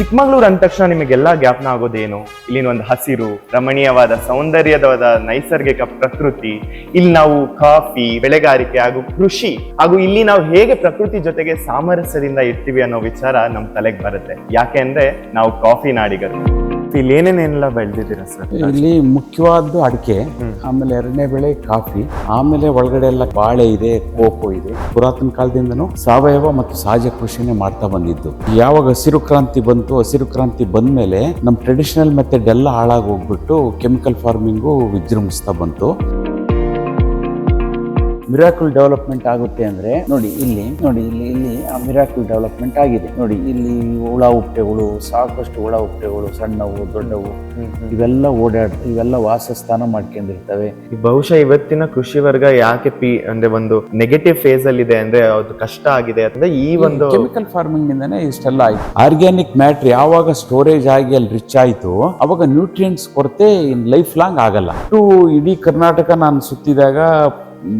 ಚಿಕ್ಕಮಗಳೂರು ಅಂದ ತಕ್ಷಣ ನಿಮಗೆಲ್ಲ ಜ್ಞಾಪನ ಆಗೋದೇನು ಇಲ್ಲಿನ ಒಂದು ಹಸಿರು, ರಮಣೀಯವಾದ, ಸೌಂದರ್ಯದವಾದ, ನೈಸರ್ಗಿಕ ಪ್ರಕೃತಿ, ಇಲ್ಲಿ ನಾವು ಕಾಫಿ, ಬೆಳೆಗಾರಿಕೆ ಹಾಗೂ ಕೃಷಿ ಹಾಗೂ ಇಲ್ಲಿ ನಾವು ಹೇಗೆ ಪ್ರಕೃತಿ ಜೊತೆಗೆ ಸಾಮರಸ್ಯದಿಂದ ಇರ್ತೀವಿ ಅನ್ನೋ ವಿಚಾರ ನಮ್ಮ ತಲೆಗೆ ಬರುತ್ತೆ. ಯಾಕೆ ಅಂದ್ರೆ ನಾವು ಕಾಫಿ ನಾಡಿಗರು. ಇಲ್ಲಿ ಏನೇನೆಲ್ಲ ಬೆಳೆದಿದ್ದೀರಾ ಸರ್? ಇಲ್ಲಿ ಮುಖ್ಯವಾದ್ದು ಅಡಿಕೆ ಆಮೇಲೆ ಎರಡನೇ ಬೆಳೆ ಕಾಫಿ ಆಮೇಲೆ ಒಳಗಡೆ ಎಲ್ಲ ಬಾಳೆ ಇದೆ ಕೋಕೋ ಇದೆ. ಪುರಾತನ ಕಾಲದಿಂದನೂ ಸಾವಯವ ಮತ್ತು ಸಹಜ ಕೃಷಿನೇ ಮಾಡ್ತಾ ಬಂದಿದ್ದು. ಯಾವಾಗ ಹಸಿರು ಕ್ರಾಂತಿ ಬಂತು ಹಸಿರು ಕ್ರಾಂತಿ ಬಂದ್ಮೇಲೆ ನಮ್ಮ ಟ್ರೆಡಿಷನಲ್ ಮೆಥಡ್ ಎಲ್ಲ ಹಾಳಾಗಿ ಹೋಗ್ಬಿಟ್ಟು ಕೆಮಿಕಲ್ ಫಾರ್ಮಿಂಗು ವಿಜೃಂಭಿಸ್ತಾ ಬಂತು. ಮಿರಾಕಲ್ ಡೆವಲಪ್ಮೆಂಟ್ ಆಗುತ್ತೆ ಅಂದ್ರೆ ನೋಡಿ ಇಲ್ಲಿ ನೋಡಿ ಇಲ್ಲಿ ಇಲ್ಲಿ ಆ ಮಿರಾಕಲ್ ಡೆವಲಪ್ಮೆಂಟ್ ಆಗಿದೆ. ನೋಡಿ ಇಲ್ಲಿ ಹುಳ ಉಪ್ಪೆಗಳು ಸಾಕಷ್ಟು ಹುಳ ಉಪ್ಪೆಗಳು ಸಣ್ಣವು ದೊಡ್ಡವು ಇವೆಲ್ಲ ಓಡಾಡ್ ಇವೆಲ್ಲ ವಾಸಸ್ಥಾನ ಮಾಡ್ಕೊಂಡಿರ್ತವೆ. ಬಹುಶಃ ಇವತ್ತಿನ ಕೃಷಿ ವರ್ಗ ಯಾಕೆ ಪಿ ಅಂದ್ರೆ ಒಂದು ನೆಗೆಟಿವ್ ಫೇಸ್ ಅಲ್ಲಿ ಇದೆ ಅಂದ್ರೆ ಅದು ಕಷ್ಟ ಆಗಿದೆ ಅಂದ್ರೆ ಈ ಒಂದು ಕೆಮಿಕಲ್ ಫಾರ್ಮಿಂಗ್ ನಿಂದನೇ ಇಷ್ಟೆಲ್ಲ ಆಯ್ತು. ಆರ್ಗ್ಯಾನಿಕ್ ಮ್ಯಾಟ್ರ್ ಯಾವಾಗ ಸ್ಟೋರೇಜ್ ಆಗಿ ಅಲ್ಲಿ ರಿಚ್ ಆಯ್ತು ಅವಾಗ ನ್ಯೂಟ್ರಿಯೆಂಟ್ಸ್ ಕೊರತೆ ಲೈಫ್ ಲಾಂಗ್ ಆಗಲ್ಲ. ಇಡೀ ಕರ್ನಾಟಕ ನಾನು ಸುತ್ತಿದಾಗ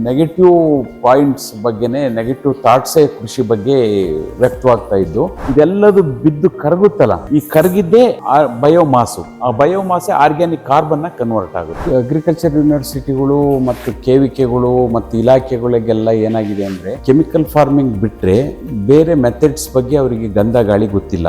ನೆಗೆಟಿವ್ ಪಾಯಿಂಟ್ಸ್ ಬಗ್ಗೆನೇ ನೆಗೆಟಿವ್ ಥಾಟ್ಸೇ ಕೃಷಿ ಬಗ್ಗೆ ವ್ಯಕ್ತವಾಗ್ತಾ ಇದ್ದು, ಇದೆಲ್ಲದು ಬಿದ್ದು ಕರಗುತ್ತಲ್ಲ. ಈ ಕರಗಿದ್ದೇ ಬಯೋಮಾಸು ಆ ಬಯೋಮಾಸೆ ಆರ್ಗ್ಯಾನಿಕ್ ಕಾರ್ಬನ್ನ ಕನ್ವರ್ಟ್ ಆಗುತ್ತೆ. ಅಗ್ರಿಕಲ್ಚರ್ ಯೂನಿವರ್ಸಿಟಿಗಳು ಮತ್ತು ಕೆವಿಕೆಗಳು ಮತ್ತು ಇಲಾಖೆಗಳಿಗೆಲ್ಲ ಏನಾಗಿದೆ ಅಂದರೆ ಕೆಮಿಕಲ್ ಫಾರ್ಮಿಂಗ್ ಬಿಟ್ಟರೆ ಬೇರೆ ಮೆಥಡ್ಸ್ ಬಗ್ಗೆ ಅವರಿಗೆ ಗಂಧ ಗಾಳಿ ಗೊತ್ತಿಲ್ಲ.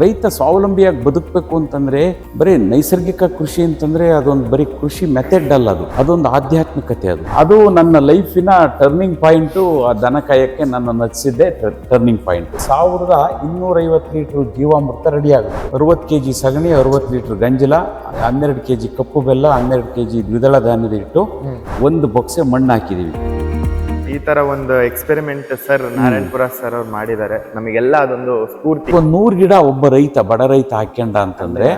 ರೈತ ಸ್ವಾವಲಂಬಿಯಾಗಿ ಬದುಕಬೇಕು ಅಂತಂದ್ರೆ ಬರೀ ನೈಸರ್ಗಿಕ ಕೃಷಿ ಅಂತಂದ್ರೆ ಅದೊಂದು ಬರೀ ಕೃಷಿ ಮೆಥಡ್ ಅಲ್ಲ ಅದು. ಅದೊಂದು ಆಧ್ಯಾತ್ಮಿಕತೆ ಅದು. ಅದು ನನ್ನ ಲೈಫಿನ ಟರ್ನಿಂಗ್ ಪಾಯಿಂಟು ಆ ದನ ಕಾಯಕ್ಕೆ ನನ್ನ ನಚ್ಚಿದ್ದೆ ಟರ್ನಿಂಗ್ ಪಾಯಿಂಟ್ ಸಾವಿರದ ಇನ್ನೂರೈವತ್ತು ಲೀಟ್ರ್ ಜೀವಾಮೃತ ರೆಡಿ ಆಗುತ್ತೆ. ಅರವತ್ತು ಕೆ ಜಿ ಸಗಣಿ ಅರವತ್ತು ಲೀಟ್ರ್ ಗಂಜಲ ಹನ್ನೆರಡು ಕೆ ಜಿ ಕಪ್ಪು ಬೆಲ್ಲ ಹನ್ನೆರಡು ಕೆ ಜಿ ದ್ವಿದಳ ಧಾನ್ಯದ ಇಟ್ಟು ಒಂದು ಬೊಕ್ಸೆ ಮಣ್ಣು ಹಾಕಿದೀವಿ. ಈ ತರ ಒಂದು ಎಕ್ಸ್ಪೆರಿಮೆಂಟ್ ಸರ್ ನಾರಾಯಣಪುರ ಸರ್ ಅವ್ರು ಮಾಡಿದ್ದಾರೆ. ನಮಗೆಲ್ಲ ಅದೊಂದು ಸ್ಫೂರ್ತಿ. ಒಂದು ನೂರು ಗಿಡ ಒಬ್ಬ ರೈತ ಬಡ ರೈತ ಹಾಕ್ಯಂಡ ಅಂತಂದ್ರೆ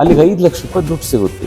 ಅಲ್ಲಿಗೆ ಐದು ಲಕ್ಷ ರೂಪಾಯಿ ದುಡ್ಡು ಸಿಗುತ್ತೆ.